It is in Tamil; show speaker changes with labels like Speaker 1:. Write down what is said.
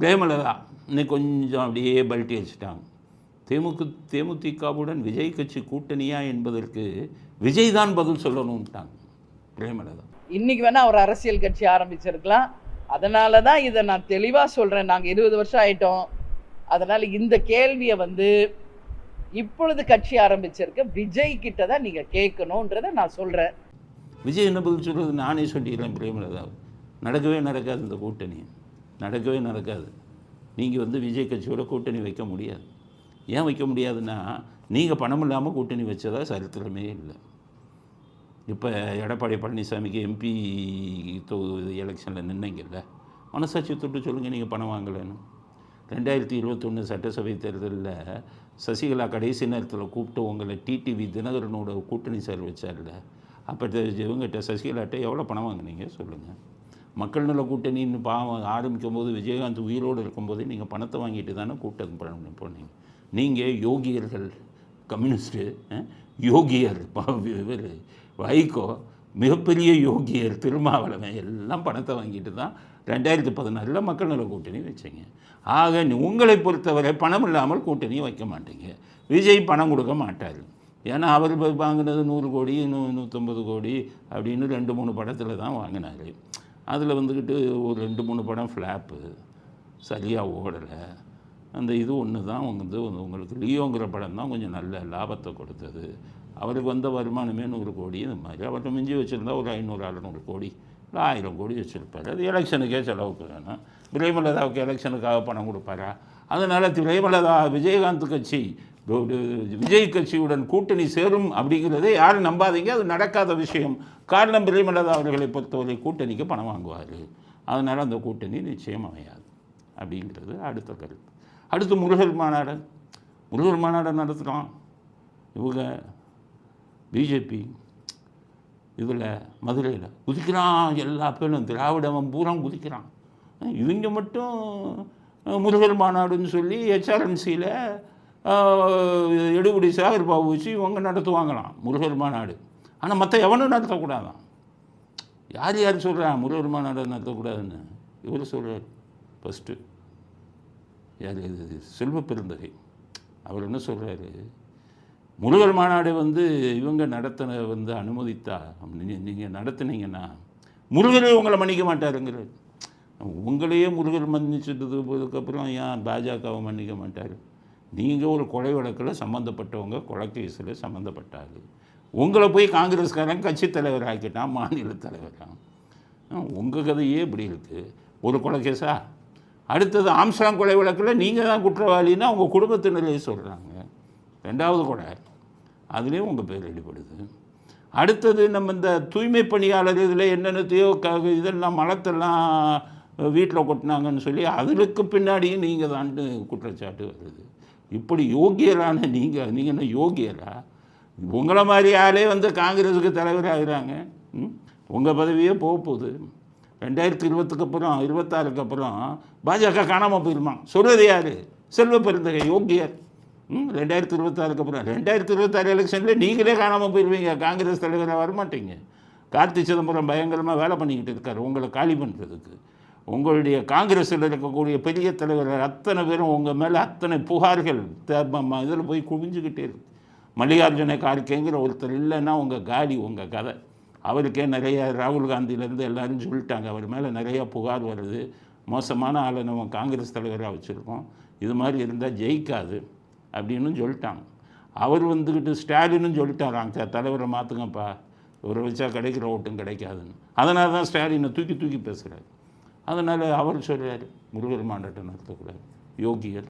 Speaker 1: பிரேமலதா இன்னைக்கு கொஞ்சம் அப்படியே பல்ட்டி வச்சுட்டாங்க தேமுக தேமுதிகவுடன் விஜய் கட்சி கூட்டணியா என்பதற்கு விஜய் தான் பதில் சொல்லணும்ட்டாங்க பிரேமலதா.
Speaker 2: இன்னைக்கு வேணா அவர் அரசியல் கட்சி ஆரம்பிச்சிருக்கலாம். அதனால தான் இதை நான் தெளிவாக சொல்கிறேன் நாங்கள் இருபது வருஷம் ஆயிட்டோம். அதனால இந்த கேள்வியை வந்து இப்பொழுது கட்சி ஆரம்பிச்சிருக்க விஜய் கிட்ட தான் நீங்கள் கேட்கணுன்றதை நான் சொல்கிறேன்
Speaker 1: விஜய் என்ன பதில் சொல்கிறது நானே சொல்லிடுறேன் பிரேமலதா. நடக்கவே நடக்காது இந்த கூட்டணி. நடக்கவே நடக்காது. நீங்கள் வந்து விஜய் கட்சியோட கூட்டணி வைக்க முடியாது. ஏன் வைக்க முடியாதுன்னா நீங்கள் பணம் இல்லாமல் கூட்டணி வச்சதா சரித்திரமே இல்லை. இப்போ எடப்பாடி பழனிசாமிக்கு எம்பி தொகுதி எலெக்ஷனில் நின்னீங்கல்ல மனசாட்சி தொட்டு சொல்லுங்கள் நீங்கள் பணம் வாங்கலைன்னு. ரெண்டாயிரத்தி இருபத்தொன்று சட்டசபை தேர்தலில் சசிகலா கடைசி நேரத்தில் கூப்பிட்டு உங்களை டிடிவி தினகரனோட கூட்டணி சார் வச்சார்ல. அப்போ இவங்ககிட்ட சசிகலாட்ட எவ்வளோ பணம் வாங்குனீங்க சொல்லுங்கள் மக்கள் நல கூட்டணின்னு பாவம் ஆரம்பிக்கும் போது விஜயகாந்த் உயிரோடு இருக்கும்போது நீங்கள் பணத்தை வாங்கிட்டு தானே கூட்டம் பண்ண போனீங்க. நீங்கள் யோகியர்கள் கம்யூனிஸ்ட்டு யோகியர் இவர் வைகோ மிகப்பெரிய யோகியர் திருமாவளவன் எல்லாம் பணத்தை வாங்கிட்டு தான் ரெண்டாயிரத்தி பதினாறில் மக்கள் நல கூட்டணி வச்சிங்க. ஆக நீ- உங்களை பொறுத்தவரை பணம் இல்லாமல் கூட்டணி வைக்க மாட்டீங்க. விஜய் பணம் கொடுக்க மாட்டார். ஏன்னா அவர் வாங்கினது நூறு கோடி நூ நூற்றம்பது கோடி அப்படின்னு ரெண்டு மூணு படத்தில் தான் வாங்கினார். அதில் வந்துக்கிட்டு ஒரு ரெண்டு மூணு படம் ஃப்ளாப்பு சரியாக ஓடலை. அந்த இது ஒன்று தான் வந்து உங்களுக்கு லியோங்கிற படம் தான் கொஞ்சம் நல்ல லாபத்தை கொடுத்தது. அவருக்கு வந்த வருமானமே நூறு கோடி இந்த மாதிரி. அவர்கிட்ட மிஞ்சி வச்சுருந்தா ஒரு ஐநூறு அறநூறு கோடி இல்லை ஆயிரம் கோடி வச்சுருப்பார். அது எலெக்ஷனுக்கே செலவுக்கு வேணும். பிரேமலதாவுக்கு எலெக்ஷனுக்காக பணம் கொடுப்பாரா? அதனால் பிரேமலதா விஜயகாந்த் கட்சி விஜய் கட்சியுடன் கூட்டணி சேரும் அப்படிங்கிறதை யாரும் நம்பாதீங்க. அது நடக்காத விஷயம். காரணம் பிரேமலதா அவர்களை பொறுத்தவரை கூட்டணிக்கு பணம் வாங்குவார். அதனால் அந்த கூட்டணி நிச்சயம் அமையாது அப்படிங்கிறது அடுத்த கருத்து. அடுத்து முருகர் மாநாடு. முருகர் மாநாடு நடத்துகிறோம் இவங்க பிஜேபி இதில் மதுரையில் குதிக்கிறான். எல்லா பேரும் திராவிடவன் பூரா குதிக்கிறான். இவங்க மட்டும் முருகர் மாநாடுன்னு சொல்லி ஹெச்ஆர்என்சியில் எடுபடி சாகர் பாபு வச்சு இவங்க நடத்துவாங்களாம் முருகர் மாநாடு ஆனால் மற்ற எவனும் நடத்தக்கூடாதான். யார் யார் சொல்கிறா முருகர் மாநாடு நடத்தக்கூடாதுன்னு? இவர் சொல்கிறார் ஃபஸ்ட்டு யார் இது செல்வ பெருந்தகை. அவர் என்ன சொல்கிறாரு முருகர் மாநாடு வந்து இவங்க நடத்தின வந்து அனுமதித்தா நீங்கள் நடத்துனீங்கன்னா முருகரே உங்களை மன்னிக்க மாட்டாருங்கிறார். உங்களையே முருகர் மன்னிச்சிட்டது போதுக்கப்புறம் ஏன் பாஜகவை மன்னிக்க மாட்டார்? நீங்கள் ஒரு கொலை வழக்கில் சம்மந்தப்பட்டவங்க கொலை கேஸில் சம்மந்தப்பட்டாரு உங்களை போய் காங்கிரஸ்காரன் கட்சி தலைவர் ஆக்கிட்டான் மாநில தலைவராக உங்கள் கதையே இப்படி இருக்குது ஒரு கொலை கேஸா? அடுத்தது ஆம்சாங் கொலை வழக்கில் நீங்கள் தான் குற்றவாளின்னு அவங்க குடும்பத்தினரே சொல்கிறாங்க ரெண்டாவது கொலை. அதுலேயும் உங்கள் பேர் அடிபடுது அடுத்தது நம்ம இந்த தூய்மை பணியாளர் இதில் என்னென்னத்தையோ க இதெல்லாம் மலத்தெல்லாம் வீட்டில் கொட்டினாங்கன்னு சொல்லி அதுக்கு பின்னாடியும் நீங்கள் தான்ட்டு குற்றச்சாட்டு வருது. இப்படி யோகியரான நீங்கள் நீங்கள் என்ன யோகியரா? உங்களை மாதிரி ஆளே வந்து காங்கிரஸுக்கு தலைவராகிறாங்க உங்கள் பதவியே போக போகுது ரெண்டாயிரத்தி இருபத்துக்கு அப்புறம் இருபத்தாறுக்கு அப்புறம் பாஜக காணாமல் போயிருமா? சொல்வது யார்? செல்வ பெருந்தகை யோகியர். ம்? ரெண்டாயிரத்தி இருபத்தாறுக்கு அப்புறம் ரெண்டாயிரத்தி இருபத்தாறு எலெக்ஷனில் நீங்களே காணாமல் போயிடுவீங்க காங்கிரஸ் தலைவராக வரமாட்டீங்க. கார்த்தி சிதம்பரம் பயங்கரமாக வேலை பண்ணிக்கிட்டு இருக்கார். உங்களை காலி பண்ணுறதுக்கு உங்களுடைய காங்கிரஸில் இருக்கக்கூடிய பெரிய தலைவர்கள் அத்தனை பேரும் உங்கள் மேலே அத்தனை புகார்கள் இதில் போய் குவிஞ்சுக்கிட்டே இருக்கு. மல்லிகார்ஜுன கார்கேங்கிற ஒருத்தர் இல்லைன்னா உங்கள் காலி உங்கள் கதை. அவருக்கே நிறைய ராகுல் காந்தியிலேருந்து எல்லாரும் சொல்லிட்டாங்க. அவர் மேலே நிறையா புகார் வருது. மோசமான ஆளை நம்ம காங்கிரஸ் தலைவராக வச்சுருக்கோம். இது மாதிரி இருந்தால் ஜெயிக்காது அப்படின்னு சொல்லிட்டாங்க. அவர் வந்துக்கிட்டு ஸ்டாலினும் சொல்லிட்டாராங்க தலைவரை மாற்றுங்கப்பா இவரை வச்சா கிடைக்கிற ஓட்டும் கிடைக்காதுன்னு. அதனால தான் ஸ்டாலினை தூக்கி தூக்கி பேசுகிறார் அதனால் அவர் சொல்கிறார் முருகர் மாநாட்டம் நடத்தக்கூடாது. யோகியர்